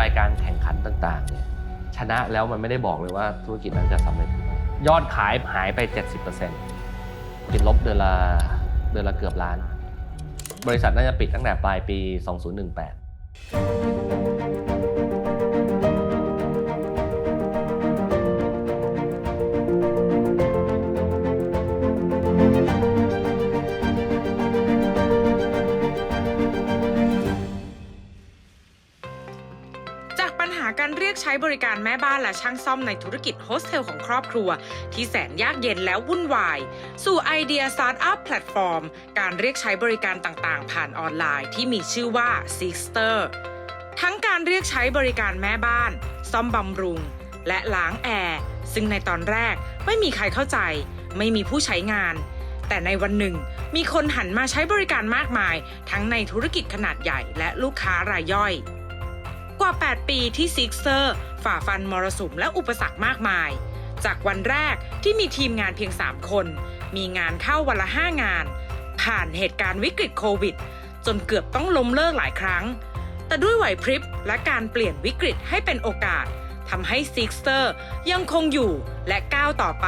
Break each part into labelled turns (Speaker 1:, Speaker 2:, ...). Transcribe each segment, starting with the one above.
Speaker 1: รายการแข่งขันต่างๆเนี่ยชนะแล้วมันไม่ได้บอกเลยว่าธุรกิจนั้นจะสำเร็จหรือไม่ยอดขายหายไป 70%ติดลบเดือนละเดือนละเกือบล้าน บริษัทน่าจะปิดตั้งแต่ปลายปี 2018
Speaker 2: ใช้บริการแม่บ้านและช่างซ่อมในธุรกิจโฮสเทลของครอบครัว ที่แสนยากเย็นแล้ววุ่นวาย สู่ไอเดียสตาร์ทอัพแพลตฟอร์ม การเรียกใช้บริการต่างๆ ผ่านออนไลน์ที่มีชื่อว่า Sixter ทั้งการเรียกใช้บริการแม่บ้าน ซ่อมบำรุง และล้างแอร์ซึ่งในตอนแรกไม่มีใครเข้าใจ ไม่มีผู้ใช้งาน แต่ในวันหนึ่ง มีคนหันมาใช้บริการมากมาย ทั้งในธุรกิจขนาดใหญ่และลูกค้ารายย่อย กว่า 8 ปีที่ Sixer ฝ่าฟันมรสุมและอุปสรรคมากมาย จากวันแรกที่มีทีมงานเพียง 3 คน มีงานเข้าวันละ 5 งาน ผ่านเหตุการณ์วิกฤตโควิด จนเกือบต้องล้มเลิกหลายครั้ง แต่ด้วยไหวพริบและการเปลี่ยนวิกฤตให้เป็นโอกาสทำให้ Sixter ยังคงอยู่และก้าวต่อไป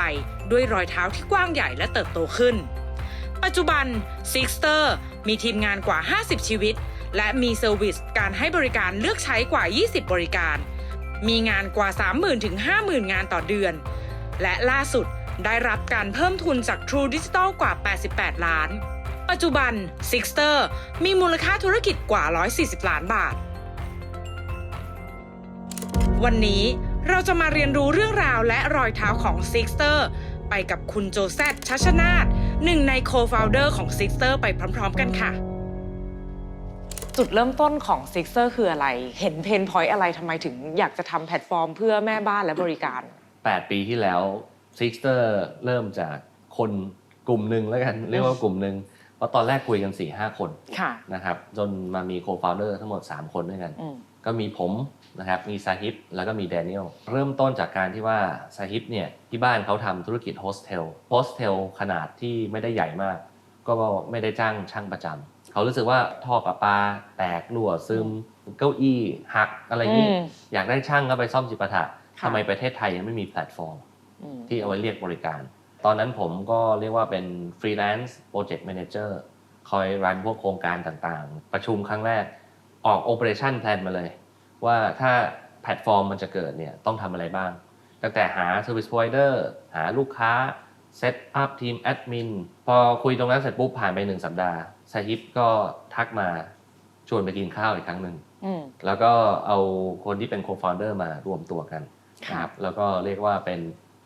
Speaker 2: ด้วยรอยเท้าที่กว้างใหญ่และเติบโตขึ้น ปัจจุบัน Sixter มีทีมงานกว่า 50 ชีวิต และมีเซอร์วิสการให้บริการเลือกใช้กว่า 20 บริการ มีงานกว่า 30,000 ถึง 50,000 งานต่อเดือน และล่าสุดได้รับการเพิ่มทุนจาก True Digital กว่า 88 ล้าน ปัจจุบัน Sixter มีมูลค่าธุรกิจกว่า 140 ล้านบาท วันนี้เราจะมาเรียนรู้เรื่องราวและรอยเท้าของ Sixter ไปกับคุณโจแซตชัชนาทหนึ่งใน co-founder ของ Sixter ไปพร้อม ๆ กันค่ะ จุดเริ่มต้นของ Sixter คืออะไร เห็นเพนพอยต์อะไรทำไมถึงอยากจะทำแพลตฟอร์มเพื่อแม่บ้านและบริการ
Speaker 1: 8 ปีที่แล้ว Sixter เริ่มจากคนกลุ่มหนึ่งแล้วกันเรียกว่ากลุ่มหนึ่งเพราะตอนแรกคุยกัน4 5คน
Speaker 2: ค่ะ
Speaker 1: นะครับจนมามี co-founder ทั้งหมด 3 คนด้วยกัน
Speaker 2: อืม
Speaker 1: ก็มีผมนะครับมีซาฮิบแล้วก็มีแดเนียลเริ่มต้นจากการที่ว่าซาฮิบเนี่ยที่บ้านเขาทำธุรกิจโฮสเทลโฮสเทลขนาดที่ไม่ได้ใหญ่มาก ก็ไม่ได้จ้างช่างประจำ เขารู้สึกว่าท่อประปาแตกรั่วซึมเก้าอี้หักอะไรอย่างนี้
Speaker 2: อืม
Speaker 1: อยากได้ช่างก็ไปซ่อมจิปาถะ
Speaker 2: ค่ะ
Speaker 1: ทำไมประเทศไทยยังไม่มีแพลตฟอร์ม
Speaker 2: อืม
Speaker 1: ที่เอาไว้เรียกบริการ ตอนนั้นผมก็เรียกว่าเป็นฟรีแลนซ์โปรเจกต์แมเนเจอร์คอยรันพวกโครงการต่างๆ ประชุมครั้งแรกออกโอเปอเรชั่นแพลนมาเลย ว่าถ้าแพลตฟอร์มมันจะเกิดเนี่ยต้องทำอะไรบ้าง ตั้งแต่หา Service Provider หาลูกค้า เซตอัพทีมแอดมินพอคุยตรงนั้นเสร็จปุ๊บผ่านไปหนึ่งสัปดาห์ซาฮิปก็ทักมาชวนไปกินข้าวอีกครั้งหนึ่ง
Speaker 2: อืม
Speaker 1: แล้วก็เอาคนที่เป็น co-founder มารวมตัวกันนะครับแล้วก็เรียกว่าเป็น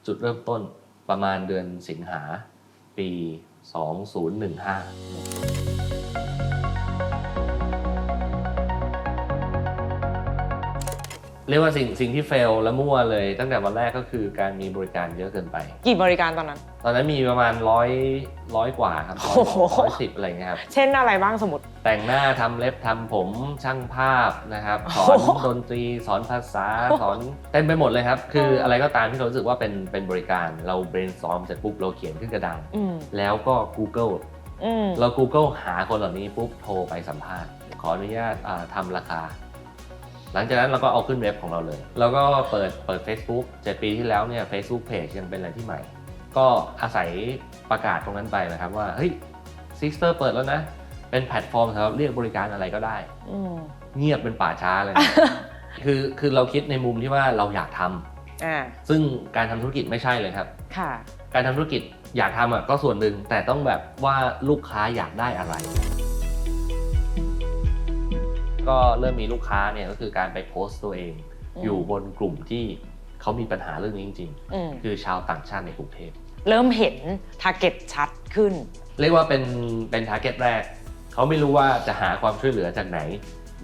Speaker 1: จุดเริ่มต้นประมาณเดือนสิงหาปี 2015 เรียกว่าสิ่งสิ่งที่เฟลและมั่วเลย ตั้งแต่วันแรกก็คือการมีบริการเยอะเกินไป
Speaker 2: กี่บริการตอนนั้น
Speaker 1: ตอนนั้นมีประมาณร้อยร้อยกว่าครับ
Speaker 2: โอ้โห
Speaker 1: ร้อยสิบอะไรเงี้ยครับ
Speaker 2: เช่นอะไรบ้างสมมติ
Speaker 1: แต่งหน้าทำเล็บทำผมช่างภาพนะครับสอน
Speaker 2: โอ้โห
Speaker 1: ดนตรีสอนภาษาสอนเต็มไปหมดเลยครับ คืออะไรก็ตามที่เรารู้สึกว่าเป็นเป็นบริการเรา brainstorm เสร็จปุ๊บเราเขียนขึ้นกระดาน
Speaker 2: อืม
Speaker 1: แล้วก็ Google
Speaker 2: อืม
Speaker 1: เรา Google หาคนเหล่านี้ปุ๊บโทรไปสัมภาษณ์ ขออนุญาตอ่าทำราคา หลังจากนั้นเราก็เอาขึ้นเว็บของเราเลย แล้วก็เปิดเปิด Facebook 7ปีที่แล้วเนี่ย Facebook Page ยังเป็นอะไรที่ใหม่ ก็อาศัยประกาศตรงนั้นไปนะครับว่า เฮ้ย Sixter เปิดแล้วนะ เป็นแพลตฟอร์มสำหรับเรียกบริการอะไรก็ได้
Speaker 2: อืม
Speaker 1: เงียบเป็นป่าช้าเลยคือคือเราคิดในมุมที่ว่าเราอยากทำ
Speaker 2: อ่า
Speaker 1: ซึ่งการทำธุรกิจไม่ใช่เลยครับ
Speaker 2: ค่ะ
Speaker 1: การทำธุรกิจอยากทำอะก็ส่วนหนึ่งแต่ต้องแบบว่าลูกค้าอยากได้อะไร ก็เริ่มมีลูกค้าเนี่ยก็คือการไปโพสต์ตัวเอง
Speaker 2: อืม
Speaker 1: อยู่บนกลุ่มที่เขามีปัญหาเรื่องนี้จริง
Speaker 2: อืม
Speaker 1: ๆคือชาวต่างชาติในกรุงเทพ
Speaker 2: เริ่มเห็นทาร์เก็ตชัดขึ้น
Speaker 1: เรียกว่าเป็นเป็นทาร์เก็ตแรก เขาไม่รู้ว่าจะหาความช่วยเหลือจากไหน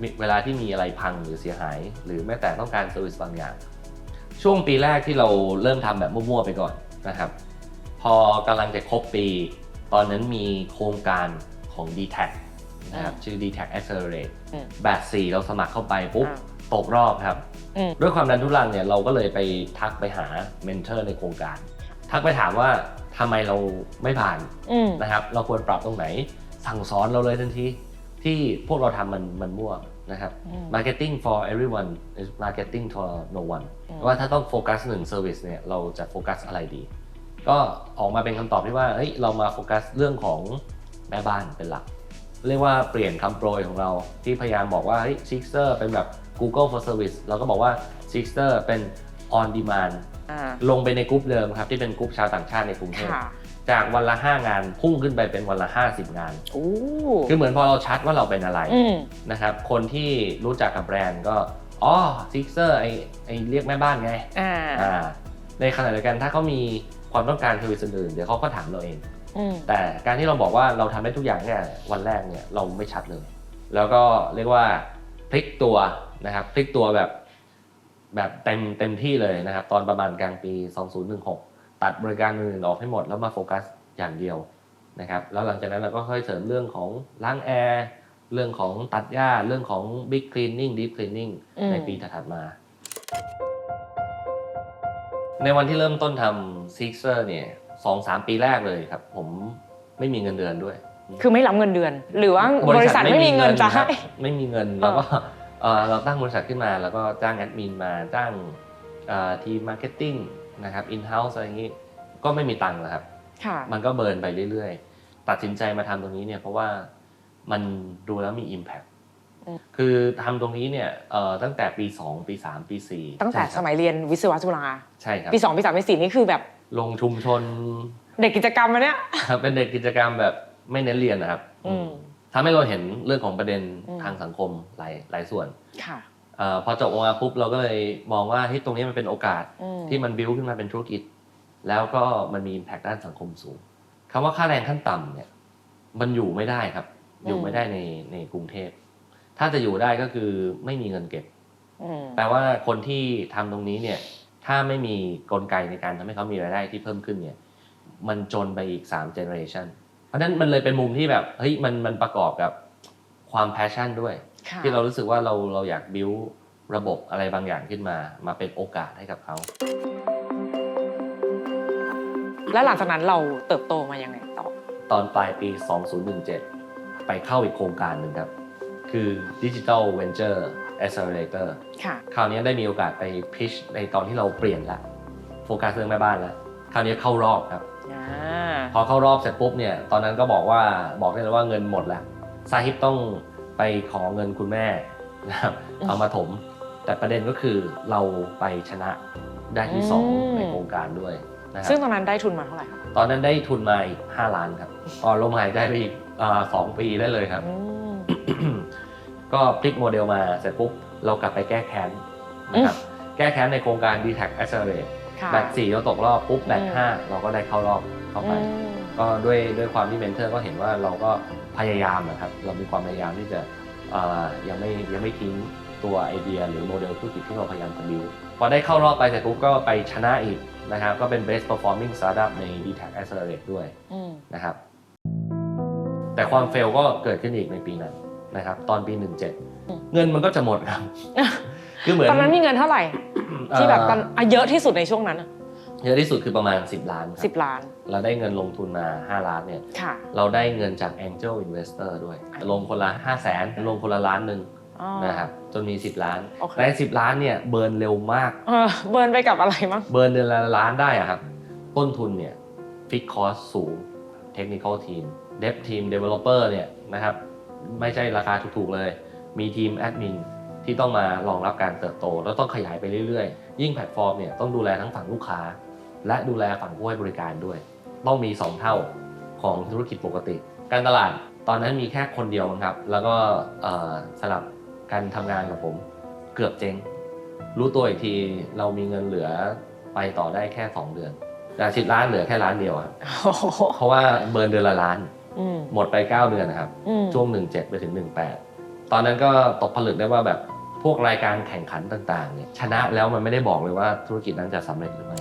Speaker 1: มีเวลาที่มีอะไรพังหรือเสียหาย หรือแม้แต่ต้องการเซอร์วิสบางอย่าง ช่วงปีแรกที่เราเริ่มทำแบบมั่วๆไปก่อนนะครับ พอกำลังจะครบปี ตอนนั้นมีโครงการของ d t แท นะครับ
Speaker 2: อืม
Speaker 1: ชื่อ d t แท Accelerate
Speaker 2: อืม
Speaker 1: แบบ4เราสมัครเข้าไปปุ๊บ
Speaker 2: อ่า
Speaker 1: ตกรอบครับ
Speaker 2: อืม
Speaker 1: ด้วยความดันทุรังเนี่ยเราก็เลยไปทักไปหาเมนเทอร์ในโครงการ ทักไปถามว่าทำไมเราไม่ผ่าน
Speaker 2: อืม
Speaker 1: นะครับเราควรปรับตรงไหน สั่งสอนเราเลยทันทีที่พวกเราทำมันมันมั่วนะครับ
Speaker 2: อืม
Speaker 1: marketing for everyone is marketing for no one
Speaker 2: อืม
Speaker 1: ว่าถ้าต้องโฟกัสหนึ่ง service เนี่ยเราจะโฟกัสอะไรดี ก็ออกมาเป็นคำตอบที่ว่าเฮ้ยเรามาโฟกัสเรื่องของแม่บ้านเป็นหลัก เรียกว่าเปลี่ยนคำโปรยของเรา ที่พยายามบอกว่าเฮ้ย Sixer เป็นแบบ Google for Service เราก็บอกว่า Sixer เป็น on demand
Speaker 2: อ่า
Speaker 1: ลงไปในกลุ่มเดิมครับ ที่เป็นกลุ่มชาวต่างชาติในกรุงเทพ
Speaker 2: ค่ะ
Speaker 1: จากวันละ 5 งานพุ่งขึ้นไปเป็นวันละ 50 งาน
Speaker 2: โอ้
Speaker 1: คือเหมือนพอเราชัดว่าเราเป็นอะไร
Speaker 2: อืม
Speaker 1: นะครับคนที่รู้จักกับแบรนด์ก็อ๋อ Sixer ไอไอเรียกแม่บ้านไง
Speaker 2: อ่า
Speaker 1: อ่าในขณะเดียวกันถ้าเขามีความต้องการคืออื่นๆเดี๋ยวเขาก็ถามเราเอง
Speaker 2: อืม
Speaker 1: แต่การที่เราบอกว่าเราทำได้ทุกอย่างเนี่ยวันแรกเนี่ยเราไม่ชัดเลย แล้วก็เรียกว่าพลิกตัวนะครับพลิกตัวแบบแบบเต็มเต็มที่เลยนะครับ ตอนประมาณกลางปี 2016 ตัดบริการอื่นๆออกให้หมดแล้วมาโฟกัสอย่างเดียวนะครับแล้วหลังจากนั้นเราก็ค่อยเสริมเรื่องของล้างแอร์เรื่องของตัดหญ้าเรื่องของ big cleaning deep cleaning
Speaker 2: อืม
Speaker 1: ในปีถัดๆมา ในวันที่เริ่มต้นทำ Sixer เนี่ย สองสามปีแรกเลยครับ ผมไม่มีเงินเดือนด้วย
Speaker 2: คือไม่รับเงินเดือน หรือว่าบริษัทไม่มีเงินจะ
Speaker 1: ครั
Speaker 2: ให้
Speaker 1: บไม่มีเงินแล้วก็เอ่อเราตั้งบริษัทขึ้นมา แล้วก็จ้างแอดมินมาจ้างเอ่อทีมมาร์เก็ตติ้งนะครับอินเฮ้าส์อะไรอย่างนี้ก็ไม่มีตังค์นะครับ
Speaker 2: ค่ะ
Speaker 1: มันก็เบิร์นไปเรื่อยๆ ตัดสินใจมาทำตรงนี้เนี่ยเพราะว่ามันดูแล้วมี Impact
Speaker 2: อืม
Speaker 1: คือทำตรงนี้เนี่ยเอ่อตั้งแต่ปี 2 ปี 3 ปี 4
Speaker 2: ตั้งแต่
Speaker 1: ใช่ค
Speaker 2: ส
Speaker 1: รับ
Speaker 2: มัยเรียนวิศวะจุฬา
Speaker 1: ใช่ครับ
Speaker 2: ปีสองปีสามปีสี่นี่คือแบบ
Speaker 1: ลงชุมชน
Speaker 2: เด็กกิจกรรมมาเนี่ย
Speaker 1: ครับเป็นเด็กกิจกรรมแบบไม่เน้นเรียนนะครับ
Speaker 2: อืม
Speaker 1: ทำให้เราเห็นเรื่องของประเด็น
Speaker 2: อืม
Speaker 1: ทางสังคมหลายหลายส่วน
Speaker 2: ค่ะ
Speaker 1: เออพอจบออกมาปุ๊บเราก็เลยมองว่าเฮ้ยตรงนี้มันเป็นโอกาส
Speaker 2: อืม
Speaker 1: ที่มันบิวขึ้นมาเป็นธุรกิจ แล้วก็มันมี impact ด้านสังคมสูงคำว่าค่าแรงขั้นต่ำเนี่ย มันอยู่ไม่ได้ครับ อยู่ไม่ได้ในในกรุงเทพ ถ้าจะอยู่ได้ก็คือไม่มีเงินเก็บ
Speaker 2: อืม
Speaker 1: แปลว่าคนที่ทำตรงนี้เนี่ย ถ้าไม่มีกลไกในการทำให้เขามีรายได้ที่เพิ่มขึ้นเนี่ยมันจนไปอีก3 generation เพราะฉะนั้นมันเลยเป็นมุมที่แบบเฮ้ยมันมันประกอบกับความ passion ด้วย
Speaker 2: ค่ะ
Speaker 1: ที่เรารู้สึกว่าเราเราอยาก build ระบบอะไรบางอย่างขึ้นมา มาเป็นโอกาสให้กับเขา
Speaker 2: แล้วหลังจากนั้นเราเติบโตมายังไงต่อ
Speaker 1: ตอนปลายปี 2017 ไปเข้าอีกโครงการหนึ่งครับ คือ Digital Venture Accelerator
Speaker 2: ค่ะ
Speaker 1: คราวนี้ได้มีโอกาสไปพิชในตอนที่เราเปลี่ยนละโฟกัสเรื่องแม่บ้านแล้วคราวนี้เข้ารอบครับ
Speaker 2: อ่า
Speaker 1: พอเข้ารอบเสร็จปุ๊บเนี่ยตอนนั้นก็บอกว่าบอกได้เลยว่าเงินหมดแล้วซาฮิบต้องไปขอเงินคุณแม่นะครับเอามาถม แต่ประเด็นก็คือเราไปชนะได้ที่สองในโครงการด้วยนะครั
Speaker 2: ซึ่ง
Speaker 1: บ
Speaker 2: ตอนนั้นได้ทุนมาเท่าไหร่คะ
Speaker 1: ตอนนั้นได้ทุนมาอีก5ล้านครับพอลมหายใจไปอีกอ่าสองปีได้เลยครับ
Speaker 2: อืม
Speaker 1: ก็พลิกโมเดลมาเสร็จปุ๊บเรากลับไปแก้แค้นนะครับแก้แค้นในโครงการ d t a c Accelerate
Speaker 2: ค่ะ
Speaker 1: แบตสี่เราตกรอบปุ๊บแบต
Speaker 2: อืม
Speaker 1: ห้าเราก็ได้เข้ารอบเข้าไป
Speaker 2: อืม
Speaker 1: ก็ด้วยด้วยความที่เมนเทอร์ก็เห็นว่าเราก็พยายามนะครับ เรามีความพยายามที่จะเอ่อยังไม่ยังไม่ทิ้งตัวไอเดียหรือโมเดลธุรกิจที่เราพยายามจะบิวพอได้เข้ารอบไปเสร็จปุ๊บก็ไปชนะอีกนะครับก็เป็น best performing startup ใน d t a c Accelerate ด้วย
Speaker 2: อืม
Speaker 1: นะครับแต่ความเฟลก็เกิดขึ้นอีกในปีนั้น นะครับตอนปี 17 เงินมันก็จะหมดครับ คือเหมือน
Speaker 2: ตอนนั้นมีเงินเท่าไหร่ ที่แบบตอนอะเยอะที่สุดในช่วงนั้น
Speaker 1: เยอะที่สุดคือประมาณ 10 ล้านค
Speaker 2: สิ
Speaker 1: รั
Speaker 2: บ บล้าน
Speaker 1: เราได้เงินลงทุนมา 5 ล้านเนี่ย
Speaker 2: ค่ะ
Speaker 1: เราได้เงินจาก Angel Investor ด้วย ลงคนละ 5 0 0แสนลงคนละล้านหนึ่ง
Speaker 2: อ๋อ
Speaker 1: นะครับจนมี 10 ล้าน
Speaker 2: โอเค
Speaker 1: แต่10 ล้านเนี่ยเบิร์นเร็วมาก
Speaker 2: เออเบิร์นไปกับอะไรมั้ง
Speaker 1: เบิร์นเดือนละล้านได้อะครับ ต้นทุนเนี่ยฟิกคอสสูง Technical Team Dev Team Developer เนี่ยนะครับ ไม่ใช่ราคาถูกๆเลย มีทีมแอดมินที่ต้องมารองรับการเติบโต แล้วต้องขยายไปเรื่อยๆ ยิ่งแพลตฟอร์มเนี่ยต้องดูแลทั้งฝั่งลูกค้า และดูแลฝั่งผู้ให้บริการด้วย ต้องมี 2 เท่าของธุรกิจปกติ การตลาดตอนนั้นมีแค่คนเดียวมั้งครับ แล้วก็เอ่อสลับการทำงานกับผมเกือบเจ๊ง รู้ตัวอีกทีเรามีเงินเหลือไปต่อได้แค่ 2 เดือนจากสิบล้านเหลือแค่ล้านเดียวครับ
Speaker 2: โอ้โห
Speaker 1: เพราะว่าเบิร์นเดือนละล้าน
Speaker 2: อืม
Speaker 1: หมดไป 9 เดือนนะครับ
Speaker 2: อืม
Speaker 1: ช่วง 17 ไปถึง 18 ตอนนั้นก็ตกผลึกได้ว่าแบบพวกรายการแข่งขันต่างๆเนี่ยชนะแล้วมันไม่ได้บอกเลยว่าธุรกิจนั้นจะสำเร็จหรือไม่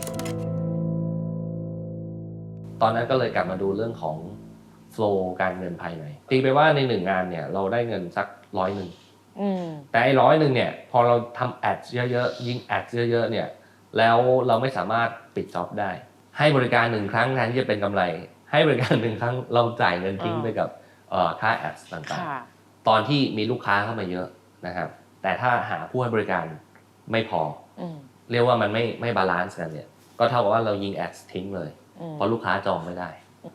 Speaker 1: ตอนนั้นก็เลยกลับมาดูเรื่องของ flow การเงินภายในตีไปว่าในหนึ่งงานเนี่ยเราได้เงินสักร้อยหนึ่ง
Speaker 2: อืม
Speaker 1: แต่ไอ้ร้อยหนึ่งเนี่ยพอเราทำแอดเยอะๆ ยิงแอดเยอะๆเนี่ยแล้วเราไม่สามารถปิดจ็อบได้ ให้บริการหนึ่งครั้งแทนที่จะเป็นกำไร ให้บริการหนึ่งครั้งเราจ่ายเงินทิ้ง
Speaker 2: อ่า
Speaker 1: ไปกับเอ่อค่าแอดต่าง
Speaker 2: ค่ะ
Speaker 1: ๆตอนที่มีลูกค้าเข้ามาเยอะนะครับ แต่ถ้าหาผู้ให้บริการไม่พอ
Speaker 2: อืม
Speaker 1: เรียกว่ามันไม่ไม่บาลานซ์กันเนี่ย ก็เท่ากับว่าเรายิงแอดทิ้งเลย
Speaker 2: อืม
Speaker 1: เพราะลูกค้าจองไม่ได้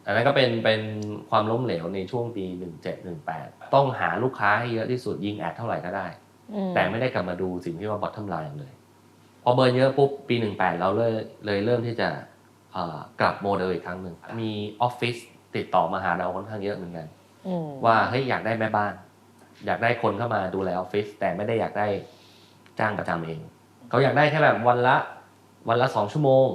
Speaker 1: อันนั้นก็เป็นเป็นความล้มเหลวในช่วงปี 17-18 ต้องหาลูกค้าให้เยอะที่สุดยิงแอดเท่าไหร่ก็ได้
Speaker 2: อืม
Speaker 1: แต่ไม่ได้กลับมาดูสิ่งที่ว่า bottom line เลย พอเบิร์นเยอะปุ๊บปี 18 เราเลยเลยเริ่มที่จะเอ่อ กลับโมเดลอีกครั้งหนึ่งมีออฟฟิศติดต่อมาหาเราค่อนข้างเยอะเหมือนกัน
Speaker 2: อืม
Speaker 1: ว่าเฮ้ยอยากได้แม่บ้าน อยากได้คนเข้ามาดูแลออฟฟิศแต่ไม่ได้อยากได้จ้างประจำเองเขาอยากได้แค่แบบวันละวันละสองชั่วโมง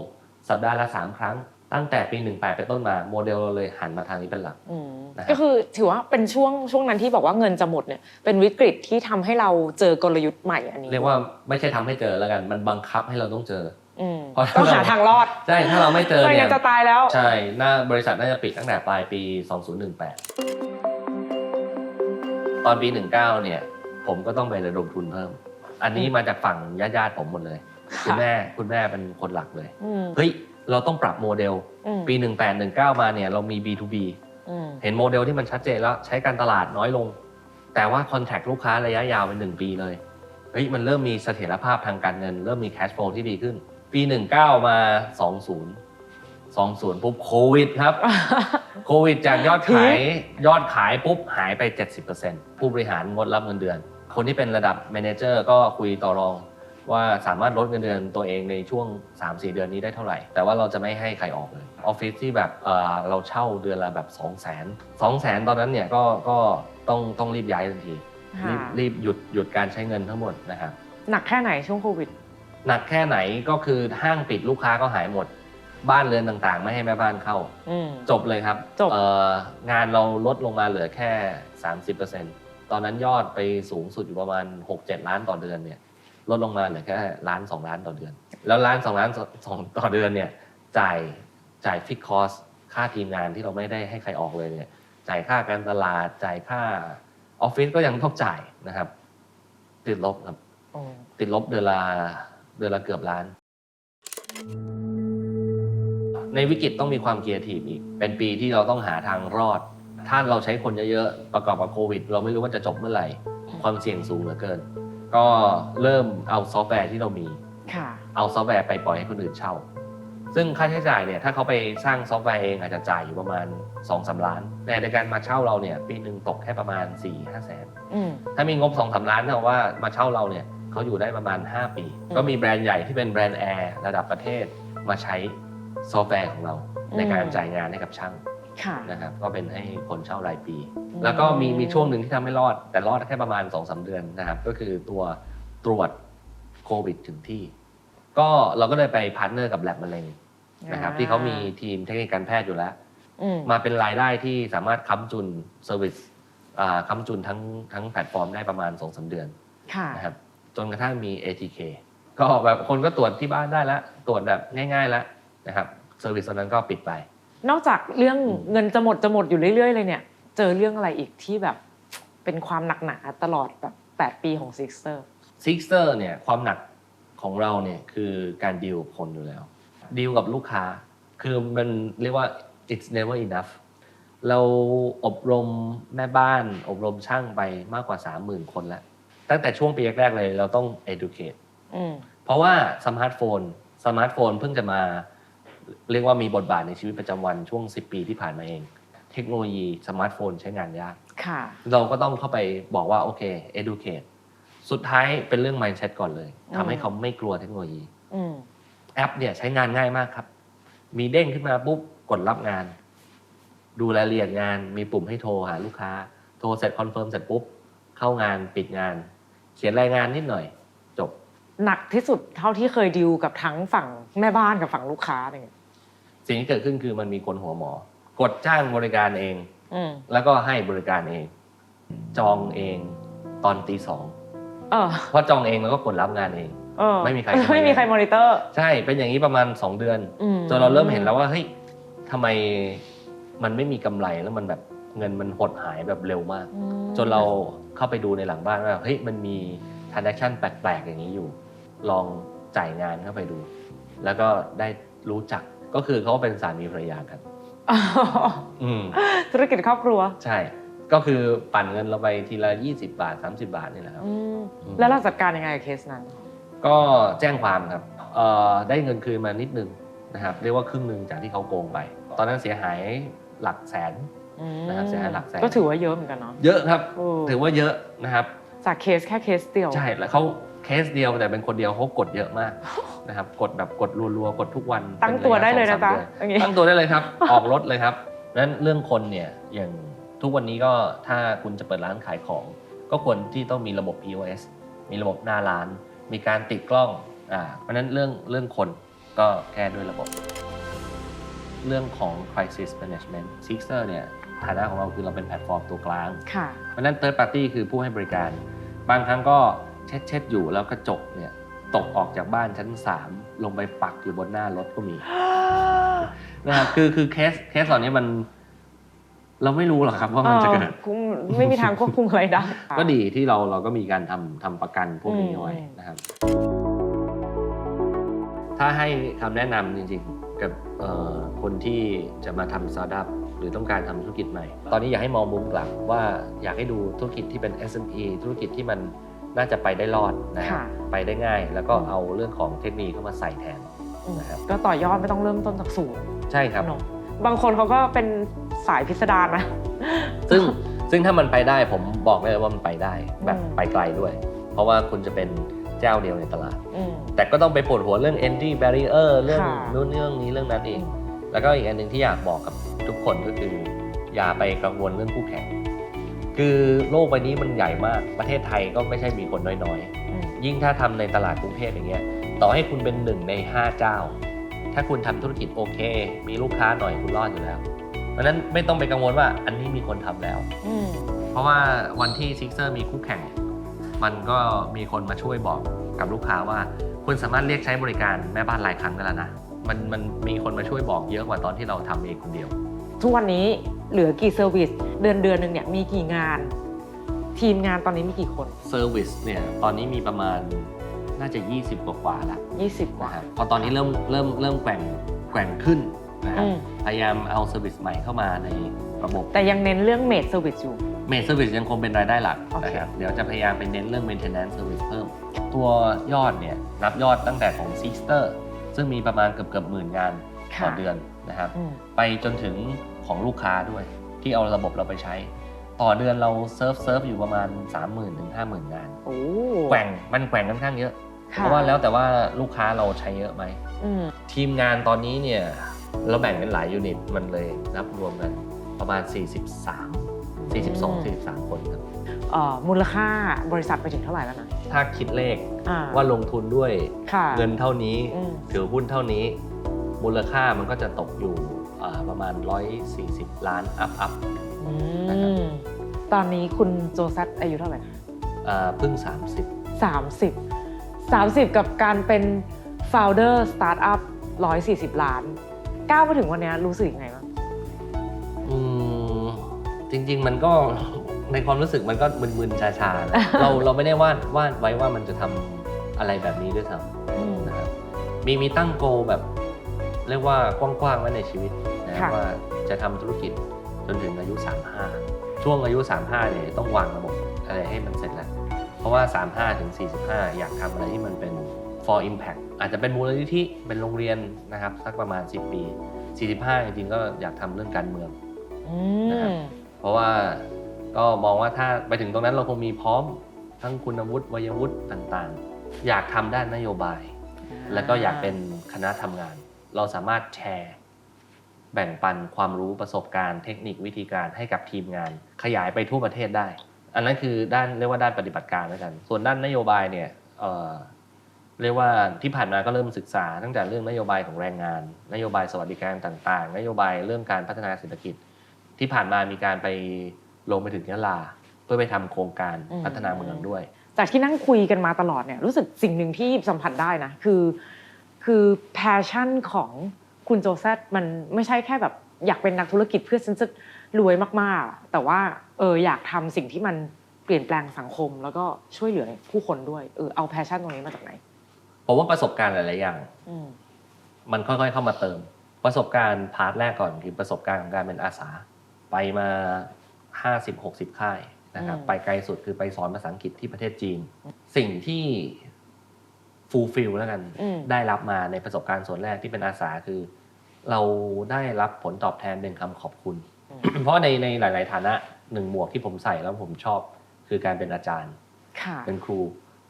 Speaker 1: สัปดาห์ละสามครั้ง ตั้งแต่ปี18เป็นต้นมาโมเดลเราเลยหันมาทางนี้เป็นหลัก
Speaker 2: อืม
Speaker 1: นะครับ
Speaker 2: ก็คือถือว่าเป็นช่วงช่วงนั้นที่บอกว่าเงินจะหมดเนี่ยเป็นวิกฤตที่ทำให้เราเจอกลยุทธ์ใหม่อันนี้
Speaker 1: เรียกว่าไม่ใช่ทำให้เจอแล้วกัน มันบังคับให้เราต้องเจอ
Speaker 2: อืม
Speaker 1: เพราะ
Speaker 2: ต้องหาทางรอด
Speaker 1: ใช่ ถ้าเราไม่เจอ
Speaker 2: ไม่
Speaker 1: เนี่
Speaker 2: งั้
Speaker 1: ย
Speaker 2: นจะตายแล้ว
Speaker 1: ใช่หน้าบริษัทน่าจะปิดตั้งแต่ปลายปี 2018 ตอนปี 19 เนี่ย ผมก็ต้องไประดมทุนเพิ่ม อันนี้มาจากฝั่งญาติๆผมหมดเลย คุณแม่คุณแม่เป็นคนหลักเลย
Speaker 2: อืม
Speaker 1: เฮ้ย เราต้องปรับโมเดล
Speaker 2: อืม
Speaker 1: ปี 18 19 มาเนี่ยเรามี B2B
Speaker 2: อืม
Speaker 1: เห็นโมเดลที่มันชัดเจนแล้วใช้การตลาดน้อยลง แต่ว่าคอนแทคลูกค้าระยะยาวเป็น1ปีเลย เฮ้ยมันเริ่มมีเสถียรภาพทางการเงิน เริ่มมีแคช f l o w ที่ดีขึ้น ปี 19 มา 20 20 ปุ๊บโควิดครับ โควิดจากยอดขายยอดขายปุ๊บหายไป 70%ผู้บริหารงดรับเงินเดือน คนที่เป็นระดับเมเนเจอร์ก็คุยต่อรองว่าสามารถลดเงินเดือนตัวเองในช่วง 3-4 เดือนนี้ได้เท่าไหร่ แต่ว่าเราจะไม่ให้ใครออกเลย ออฟฟิศที่แบบเอ่อเราเช่าเดือนละแบบ 2 0 0 0 0 0 2 0 0 0 0 ตอนนั้นเนี่ยก็ก็ต้องต้องรีบย้ายทันที รีบ
Speaker 2: ค่ะ
Speaker 1: รีบหยุดหยุดการใช้เงินทั้งหมดนะครับ
Speaker 2: หนักแค่ไหนช่วงโควิด
Speaker 1: หนักแค่ไหนก็คือห้างปิดลูกค้าก็หายหมด บ้านเรือนต่างๆ ไม่ให้แม่บ้านเข้า
Speaker 2: อืม
Speaker 1: จบเลยครับ
Speaker 2: จบ
Speaker 1: เอ่องานเราลดลงมาเหลือแค่ 30%ตอนนั้นยอดไปสูงสุดอยู่ประมาณ 6-7 ล้านต่อเดือนเนี่ย ลดลงมาเหลือแค่ล้าน 2 ล้านต่อเดือน แล้วล้าน 2 ล้านสองต่อเดือนเนี่ย จ่ายจ่ายฟิกคอสค่าทีมงานที่เราไม่ได้ให้ใครออกเลยเนี่ย จ่ายค่าการตลาดจ่ายค่าออฟฟิศก็ยังต้องจ่ายนะครับ ติดลบครับ
Speaker 2: อืม
Speaker 1: ติดลบเดือนละ เดือนละเกือบล้าน ในวิกฤตต้องมีความเคียร์ทีฟอีก เป็นปีที่เราต้องหาทางรอด ถ้าเราใช้คนเยอะๆ ประกอบกับโควิด เราไม่รู้ว่าจะจบเมื่อไหร่ ความเสี่ยงสูงเหลือเกิน ก็เริ่มเอาซอฟต์แวร์ที่เรามี
Speaker 2: ค่ะ
Speaker 1: เอาซอฟต์แวร์ไปปล่อยให้คนอื่นเช่า ซึ่งค่าใช้จ่ายเนี่ย ถ้าเขาไปสร้างซอฟต์แวร์เองอาจจะจ่ายอยู่ประมาณ2อสล้าน แต่ในการมาเช่าเราเนี่ย ปีหนึ่งตกแค่ประมาณ4ี่ห้าแสน
Speaker 2: อืม
Speaker 1: ถ้ามีงบ2อสล้านเท่ากับว่ามาเช่าเราเนี่ย เขาอยู่ได้ประมาณ 5 ปี
Speaker 2: อืม
Speaker 1: ก็มีแบรนด์ใหญ่ที่เป็นแบรนด์แอร์ระดับประเทศมาใช้ซอฟต์แวร์ของเรา
Speaker 2: อืม
Speaker 1: ในการจ่ายงานให้กับช่าง
Speaker 2: ค่ะ
Speaker 1: นะครับก็เป็นให้คนเช่ารายปี
Speaker 2: อืม
Speaker 1: แล้วก็มีมีช่วงหนึ่งที่ทำให้รอด แต่รอดแค่ประมาณ2อสเดือนนะครับ ก็คือตัวตรวจโควิดถึงที่ ก็เราก็เลยไปพาร์ทเนอร์กับแ a บมะเร็งนะครับที่เขามีทีมเทคนิคการแพทย์อยู่แล้ว
Speaker 2: อืม
Speaker 1: มาเป็นรายได้ที่สามารถค้ำจุนเซอร์วิสอ่าค้ำจุนทั้งทั้งแพลตฟอร์มได้ประมาณ2อสเดือน
Speaker 2: ค่ะ
Speaker 1: นะครับ จนกระทั่งมี ATK ก็แบบคนก็ตรวจที่บ้านได้แล้วตรวจแบบง่ายๆแล้วนะครับเซอร์วิสตอนนั้นก็ปิดไป
Speaker 2: นอกจากเรื่อง
Speaker 1: อืม
Speaker 2: เงินจะหมดจะหมดอยู่เรื่อยๆเลยเนี่ย เจอเรื่องอะไรอีกที่แบบเป็นความหนักหนาตลอดแบบแปดปีของ Sixter
Speaker 1: ซิกเซอร์เนี่ยความหนักของเราเนี่ยคือการดีลกับคนอยู่แล้วดีลกับลูกค้า คือมันเรียกว่า it's never enough เราอบรมแม่บ้าน อบรมช่างไปมากกว่า 30,000 คนแล้ว ตั้งแต่ช่วงปีแรกๆเลยเราต้อง educate
Speaker 2: อืม
Speaker 1: เพราะว่าสมาร์ทโฟนสมาร์ทโฟนเพิ่งจะมา เรียกว่ามีบทบาทในชีวิตประจำวันช่วง 10 ปีที่ผ่านมาเอง เทคโนโลยีสมาร์ทโฟนใช้งานยาก
Speaker 2: ค่ะ
Speaker 1: เราก็ต้องเข้าไปบอกว่า โอเค educate สุดท้ายเป็นเรื่อง mindset ก่อนเลย
Speaker 2: อืม
Speaker 1: ทำให้เขาไม่กลัวเทคโนโลยี
Speaker 2: อืม
Speaker 1: แอปเนี่ยใช้งานง่ายมากครับ มีเด้งขึ้นมาปุ๊บกดรับงาน ดูรายละเอียดงาน มีปุ่มให้โทรหาลูกค้า โทรเสร็จคอนเฟิร์มเสร็จปุ๊บ เข้างานปิดงาน เขียนรายงานนิดหน่อย จบ
Speaker 2: หนักที่สุดเท่าที่เคยดิวกับทั้งฝั่งแม่บ้านกับฝั่งลูกค้าอะไรเงี้ย
Speaker 1: สิ่งที่เกิดขึ้นคือมันมีคนหัวหมอ กดจ้างบริการเอง
Speaker 2: อืม
Speaker 1: แล้วก็ให้บริการเอง จองเองตอนตีสอง
Speaker 2: เออ
Speaker 1: เพราะจองเองแล้วก็กดรับงานเอง
Speaker 2: เออ
Speaker 1: ไม่มีใคร
Speaker 2: ไม่มีใครมอนิเตอร์
Speaker 1: ใช่เป็นอย่างนี้ประมาณ 2 เดือน
Speaker 2: อืม
Speaker 1: จนเราเริ่มเห็นแล้วว่าเฮ้ยทำไมมันไม่มีกำไรแล้วมันแบบเงินมันหดหายแบบเร็วมาก
Speaker 2: อืม
Speaker 1: จนเรา เข้าไปดูในหลังบ้านว่าเฮ้ยมันมี transaction แปลกๆอย่างนี้อยู่ ลองจ่ายงานเข้าไปดู แล้วก็ได้รู้จักก็คือเขาเป็นสามีภรรยากัน
Speaker 2: อ๋อ
Speaker 1: อืม
Speaker 2: ธุรกิจครอบครัว
Speaker 1: ใช่กก็คือปั่นเงินเราไปทีละ 20 บาท 30 บาทนี่แหละครับ
Speaker 2: อืม
Speaker 1: อืม
Speaker 2: แล้วเราจัดการยังไงกับเคสนั้น
Speaker 1: ก็แจ้งความครับเอ่อได้เงินคืนมานิดนึงนะครับ เรียกว่าครึ่งหนึ่งจากที่เขาโกงไป ตอนนั้นเสียหายหลักแสน
Speaker 2: อืม
Speaker 1: นะครับเสียหายหลักแสน
Speaker 2: ก็ถือว่าเยอะเหมือนกันเนาะ
Speaker 1: เยอะครับ
Speaker 2: โอ้
Speaker 1: ถือว่าเยอะนะครับ
Speaker 2: จากเคสแค่เคสเดียว
Speaker 1: ใช่แล้วเขาเคสเดียวแต่เป็นคนเดียวเขากดเยอะมากนะครับ กดแบบกดรัวๆกดทุกวัน
Speaker 2: ตั้งตัวได้เลยนะ
Speaker 1: ป็
Speaker 2: จ๊ะ
Speaker 1: รสองสาม
Speaker 2: อย่าง
Speaker 1: เดื
Speaker 2: งี้
Speaker 1: อนตั้งตัวได้เลยครับ ออกรถเลยครับนั้นเรื่องคนเนี่ยอย่างทุกวันนี้ก็ถ้าคุณจะเปิดร้านขายของ ก็ควรที่ต้องมีระบบ POS มีระบบหน้าร้าน มีการติดกล้องอ่าเพราะฉะนั้นเรื่องเรื่องคนก็แก้ด้วยระบบ เรื่องของ crisis management Sixer เนี่ย ฐานะของเราคือเราเป็นแพลตฟอร์มตัวกลาง
Speaker 2: ค่ะ
Speaker 1: เพราะฉะนั้น third party คือผู้ให้บริการ บางครั้งก็เช็ดเช็ดๆอยู่แล้วกระจกเนี่ยตกออกจากบ้านชั้น 3 ลงไปปักอยู่บนหน้ารถก็มีนะครับคือคือเคสเคสเหล่านี้มัน เราไม่รู้หรอกครับว่ามันจะเกิด
Speaker 2: ออคุมไม่มีทางควบคุมอะไรได้
Speaker 1: ก็ดีที่เราเราก็มีการทำทำประกันพวกนี้
Speaker 2: อืม
Speaker 1: เอาไว้นะครับ ถ้าให้คำแนะนำจริงๆ กับเอ่อคนที่จะมาทำสตาร์ทอัพ หรือต้องการทำธุรกิจใหม่ ตอนนี้อยากให้มองมุมกลับว่าอยากให้ดูธุรกิจที่เป็น SME ธุรกิจที่มันน่าจะไปได้รอดนะครั
Speaker 2: ค่ะ
Speaker 1: บไปได้ง่าย แล้วก็
Speaker 2: อืม
Speaker 1: เอาเรื่องของเทคโนโลยีเข้ามาใส่แทน
Speaker 2: อืม
Speaker 1: นะครับ
Speaker 2: ก็ต่อยอดไม่ต้องเริ่มต้นจากศูนย์
Speaker 1: ใช่ครับ
Speaker 2: เนอะบางคนเขาก็เป็นสายพิสดารนะ
Speaker 1: ซึ่งซึ่งถ้ามันไปได้ผมบอกเลยว่ามันไปได้แบบ
Speaker 2: อืม
Speaker 1: ไปไกลด้วย เพราะว่าคุณจะเป็นเจ้าเดียวในตลาด
Speaker 2: อืม
Speaker 1: แต่ก็ต้องไปปวดหัวเรื่อง entry barrier เรื่อง
Speaker 2: ค่ะ
Speaker 1: นู้นเรื่องนี้เรื่องนั้นอีก แล้วก็อีกอันหนึ่งที่อยากบอกกับ ทุกคนก็คือ อย่าไปกังวลเรื่องคู่แข่ง คือโลกใบนี้มันใหญ่มากประเทศไทยก็ไม่ใช่มีคนน้อย
Speaker 2: อืม
Speaker 1: ๆยิ่งถ้าทำในตลาดกรุงเทพอย่างเงี้ยต่อให้คุณเป็นหนึ่งใน 5 เจ้า ถ้าคุณทำธุรกิจโอเค มีลูกค้าหน่อยคุณรอดอยู่แล้ว เพราะฉะนั้นไม่ต้องไปกังวลว่าอันนี้มีคนทำแล้ว
Speaker 2: อืม
Speaker 1: เพราะว่าวันที่ซิกเซอร์มีคู่แข่ง มันก็มีคนมาช่วยบอกกับลูกค้าว่า คุณสามารถเรียกใช้บริการแม่บ้านรายครั้งได้แล้วนะมันมันมีคนมาช่วยบอกเยอะกว่าตอนที่เราทำเองคนเดียว
Speaker 2: ทุกวันนี้เหลือกี่เซอร์วิสเดือนเดือนหนึ่งเนี่ยมีกี่งาน ทีมงานตอนนี้มีกี่คน
Speaker 1: เซอร์วิสเนี่ยตอนนี้มีประมาณน่าจะ 20 กว่ากว่าๆละ
Speaker 2: 20 กว่า
Speaker 1: นะครับพอตอนนี้เริ่มเริ่มเริ่มแกว่งแกว่งขึ้นนะครับ
Speaker 2: อืม
Speaker 1: พยายามเอาเซอร์วิสใหม่เข้ามาในระบบ
Speaker 2: แต่ยังเน้นเรื่องเมดเซอร์วิสอยู่
Speaker 1: เมดเซอร์วิสยังคงเป็นรายได้หลัก
Speaker 2: โอเค
Speaker 1: นะครับเดี๋ยวจะพยายามไปเน้นเรื่อง maintenance service เพิ่ม ตัวยอดเนี่ยนับยอดตั้งแต่ของ s i s t e r ซึ่งมีประมาณเกือบเกือบหมื่นงานต่อ
Speaker 2: ค่ะ
Speaker 1: เดือนนะครับ
Speaker 2: อืม
Speaker 1: ไปจนถึง ของลูกค้าด้วย ที่เอาระบบเราไปใช้ ต่อเดือนเราเซิร์ฟเซิร์ฟอยู่ประมาณ 30,000ถึง50,000งาน
Speaker 2: โอ้
Speaker 1: แกว่งมันแกว่งค่อนข้างเยอะ
Speaker 2: ค่
Speaker 1: เพราะว่าแล้วแต่ว่าลูกค้าเราใช้เยอะไหม
Speaker 2: อืม
Speaker 1: ทีมงานตอนนี้เนี่ยเราแบ่งเป็นหลายยูนิตมันเลยนับรวมกันประมาณ 43 42 43 คนครับ
Speaker 2: เอ่อมูลค่าบริษัทไปถึงเท่าไหร่แล้วนะ
Speaker 1: ถ้าคิดเลข
Speaker 2: อ่า
Speaker 1: ว่าลงทุนด้วย
Speaker 2: ค่ะ
Speaker 1: เงินเท่านี้
Speaker 2: อืม
Speaker 1: ถือหุ้นเท่านี้ มูลค่ามันก็จะตกอยู่อ่า ประมาณ 140 ล้านอัพอัพ
Speaker 2: อื
Speaker 1: นะครับ
Speaker 2: มตอนนี้คุณโจซัตอายุเท่าไหร่
Speaker 1: อ่าเพิ่ง 30
Speaker 2: 30 30กับการเป็น founder startup 140ล้าน ก้าวมาถึงวันเนี้ยรู้สึกยังไงบ้าง
Speaker 1: อืมจริง ๆ มันก็ ในความรู้สึกมันก็มึนๆ ชาๆนะ เราเราไม่ได้วาดวาดไว้ว่ามันจะทำอะไรแบบนี้ด้วยซ้ำ
Speaker 2: อืม
Speaker 1: นะครับมีมีตั้งโกแบบ เรียกว่ากว้างๆไว้ในชีวิตนะ
Speaker 2: ค่ะ
Speaker 1: ว่าจะทำธุรกิจจนถึงอายุ 35 ช่วงอายุ 35เนี่ยต้องวางระบบอะไรให้มันเสร็จแล้ว เพราะว่า 35ถึง45 อยากทำอะไรที่มันเป็น for impact อาจจะเป็นมูลนิธิเป็นโรงเรียนนะครับสักประมาณ 10 ปี 45 จริงๆก็อยากทำเรื่องการเมือง
Speaker 2: อื
Speaker 1: นะครับ
Speaker 2: ม
Speaker 1: เพราะว่าก็มองว่าถ้าไปถึงตรงนั้นเราคงมีพร้อมทั้งคุณวุฒิวัยวุฒิต่างๆ อยากทำด้านนโยบาย แล้วก็อยากเป็นคณะทำงาน เราสามารถแชร์แบ่งปันความรู้ประสบการณ์เทคนิควิธีการให้กับทีมงาน ขยายไปทั่วประเทศได้ อันนั้นคือด้านเรียกว่าด้านปฏิบัติการแล้วกัน ส่วนด้านนโยบายเนี่ยเอ่อเรียกว่าที่ผ่านมาก็เริ่มศึกษาตั้งแต่เรื่องนโยบายของแรงงาน นโยบายสวัสดิการต่างๆ นโยบายเรื่องการพัฒนาเศรษฐกิจ ที่ผ่านมามีการไปลงไปถึงยะลา เพื่อไปทำโครงการ
Speaker 2: อืม
Speaker 1: พัฒนาเมืองด้วย
Speaker 2: จากที่นั่งคุยกันมาตลอดเนี่ยรู้สึกสิ่งหนึ่งที่สัมผัสได้นะคือ คือ passion ของคุณโจแซตมันไม่ใช่แค่แบบอยากเป็นนักธุรกิจเพื่อฉันจะรวยมากๆ แต่ว่าเอออยากทำสิ่งที่มันเปลี่ยนแปลงสังคม แล้วก็ช่วยเหลือผู้คนด้วยเออเอา passion ตรงนี้มาจากไหน
Speaker 1: ผมว่าประสบการณ์หลายๆอย่าง
Speaker 2: อืม
Speaker 1: มันค่อยๆเข้ามาเติม ประสบการณ์พาร์ทแรกก่อนคือประสบการณ์ของการเป็นอาสา ไปมา 50-60 ค่ายนะครับ
Speaker 2: อืม
Speaker 1: ไปไกลสุดคือไปสอนภาษาอังกฤษที่ประเทศจีน สิ่งที่ ฟูลฟิลแล้วกัน
Speaker 2: อืม
Speaker 1: ได้รับมาในประสบการณ์ส่วนแรกที่เป็นอาสาคือ เราได้รับผลตอบแทนเป็นคำขอบคุณ เพราะในในหลาย ๆ ฐานะหนึ่งหมวกที่ผมใส่แล้วผมชอบคือการเป็นอาจารย์
Speaker 2: ค่ะ
Speaker 1: เป็นครู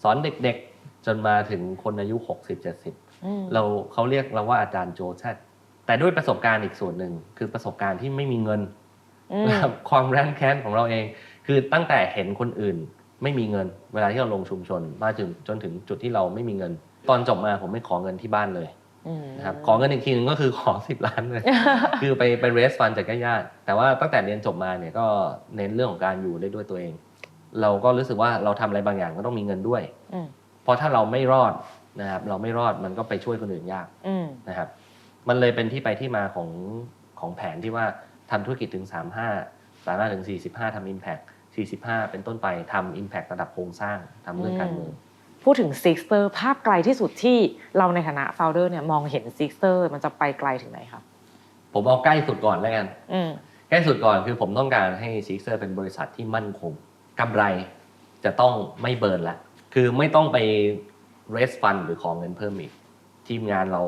Speaker 1: สอนเด็ก ๆ จนมาถึงคนอายุ 60-70
Speaker 2: อืม
Speaker 1: เราเขาเรียกเราว่าอาจารย์โจแซดแต่ด้วยประสบการณ์อีกส่วนหนึ่งคือประสบการณ์ที่ไม่มีเงิน
Speaker 2: อืม
Speaker 1: นะครับความแร้นแค้นของเราเอง คือตั้งแต่เห็นคนอื่น ไม่มีเงิน เวลาที่เราลงชุมชนมาถึงจนถึงจุดที่เราไม่มีเงิน ตอนจบมาผมไม่ขอเงินที่บ้านเลย
Speaker 2: อืม
Speaker 1: นะครับขอเงินอีกทีนึงก็คือขอ 10 ล้านเลย คือไปไปเรสฟันจากญาติๆแต่ว่าตั้งแต่เรียนจบมาเนี่ยก็เน้นเรื่องของการอยู่ได้ด้วยตัวเอง เราก็รู้สึกว่าเราทำอะไรบางอย่างก็ต้องมีเงินด้วย
Speaker 2: อืม
Speaker 1: เพราะถ้าเราไม่รอดนะครับเราไม่รอดมันก็ไปช่วยคนอื่นยาก
Speaker 2: อืม
Speaker 1: นะครับ มันเลยเป็นที่ไปที่มาของของแผนที่ว่าทำธุรกิจถึง 35 สามารถถึง 45ทำ Impact 45 เป็นต้นไปทำ Impact ระดับโครงสร้างทำเรื่องการเมือง
Speaker 2: พูดถึงซิกเตอร์ภาพไกลที่สุดที่เราในฐานะโฟลเดอร์เนี่ยมองเห็นซิกเตอร์มันจะไปไกลถึงไหนครับ
Speaker 1: ผมเอาใกล้สุดก่อนแล้วกัน
Speaker 2: อืม
Speaker 1: ใกล้สุดก่อนคือผมต้องการให้ซิกเซอร์เป็นบริษัทที่มั่นคงกำไรจะต้องไม่เบิร์นละคือไม่ต้องไป raise fund หรือของเงินเพิ่มอีก ทีมงานเรา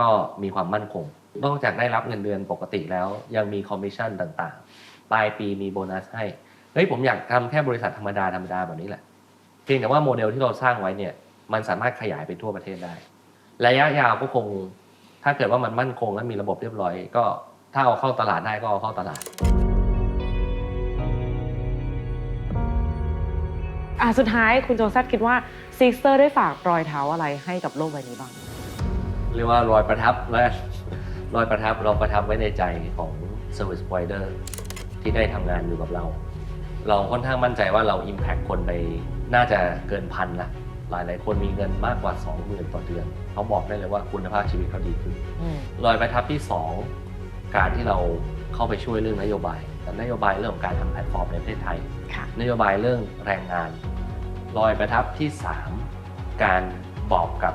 Speaker 1: ก็มีความมั่นคง นอกจากได้รับเงินเดือนปกติแล้วยังมีคอมมิชชั่นต่างๆ ปลายปีมีโบนัสให้ เฮ้ยผมอยากทำแค่บริษัทธรรมดาธรรมดาแบบนี้แหละ เพียงแต่ว่าโมเดลที่เราสร้างไว้เนี่ยมันสามารถขยายไปทั่วประเทศได้ ระยะยาวก็คง ถ้าเกิดว่ามันมั่นคงและมีระบบเรียบร้อย ก็ถ้าเอาเข้าตลาดได้ก็เอาเข้าตลาด
Speaker 2: อะสุดท้ายคุณโจแซฟคิดว่าซิกเตอร์ได้ฝากรอยเท้าอะไรให้กับโลกใบนี้บ้าง
Speaker 1: เรียกว่ารอยประทับและรอยประทับเราประทับไว้ในใจของ Service Provider ที่ได้ทำงานอยู่กับเรา เราค่อนข้างมั่นใจว่าเรา Impact คนไปน่าจะเกินพันละหลายหลายๆคนมีเงินมากกว่า 20,000 ต่อเดือน เขาบอกได้เลยว่าคุณภาพชีวิตเขาดีขึ้น
Speaker 2: อืม
Speaker 1: รอยประทับที่ 2 การที่เราเข้าไปช่วยเรื่องนโยบายแต่นโยบายเรื่องของการทำแพลตฟอร์มในประเทศไทย
Speaker 2: ค่ะ
Speaker 1: นโยบายเรื่องแรงงาน รอยประทับที่ 3 การบอกกับ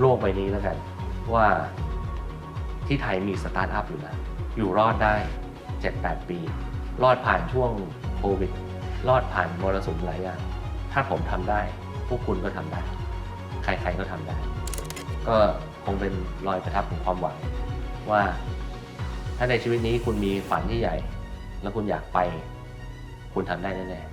Speaker 1: โลกใบนี้แล้วกัน ว่าที่ไทยมีสตาร์ทอัพอยู่นะอยู่รอดได้ 7-8 ปี รอดผ่านช่วง โควิด รอดผ่านมรสุมหลายอย่าง ถ้าผมทำได้ พวกคุณก็ทำได้ ใครๆก็ทำได้ ก็คงเป็นรอยประทับของความหวังว่า ถ้าในชีวิตนี้คุณมีฝันที่ใหญ่ แล้วคุณอยากไป คุณทำได้แน่ๆ